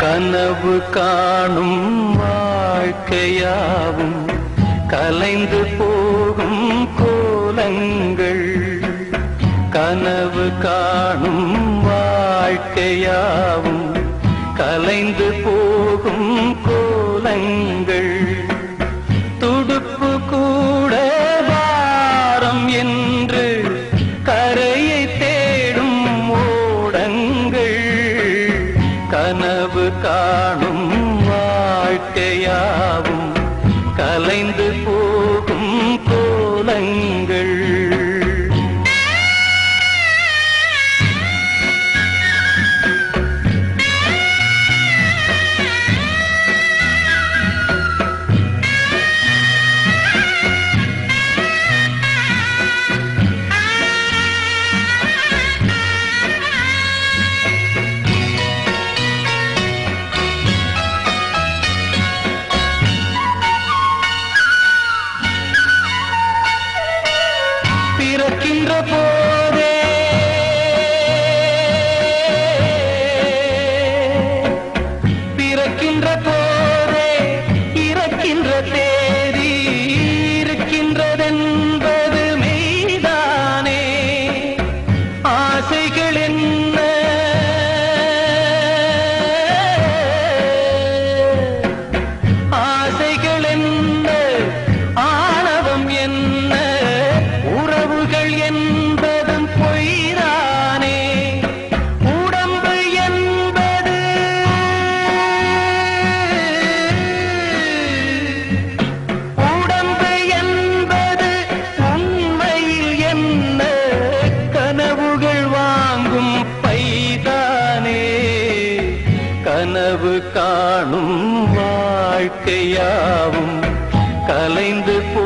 கனவு காணும் வாழ்க்கையாவும் கலைந்து போகும் கோலங்கள். கனவு காணும் வாழ்க்கையாவும் கலைந்து போகும் கோலங்கள். கலைந்து பிறக்கின்ற போதே. பிறக்கின்ற போதே இறக்கின்ற தேதி இருக்கின்றதென்பது மெய்தானே. ஆசைகள் என்ன? ஆசைகள் என்ன? கனவு காணும் வாழ்க்கையாவும் கலைந்து போ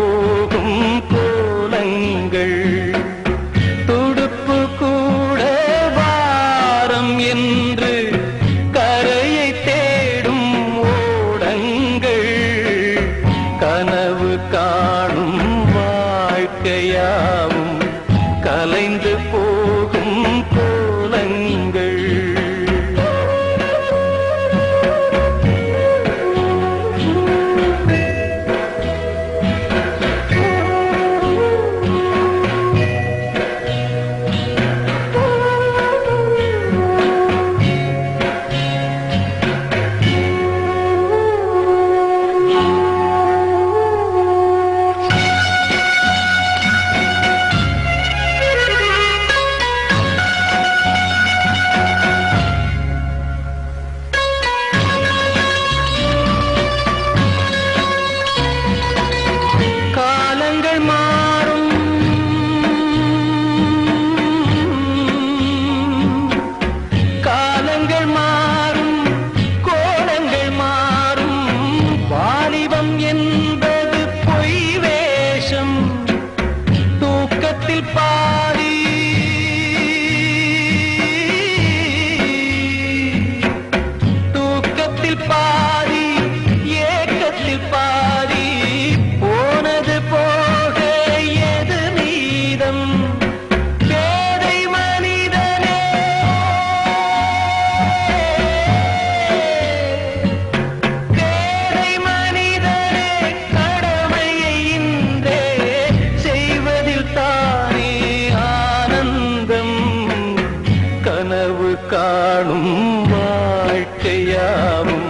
யாவும்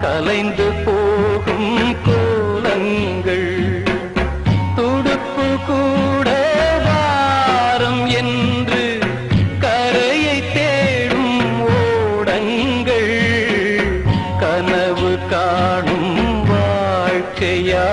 கலைந்து போகும் கோலங்கள். துடுப்பு கூட வாரம் என்று கரையை தேடும் ஓடங்கள். கனவு காணும் வாழ்க்கையா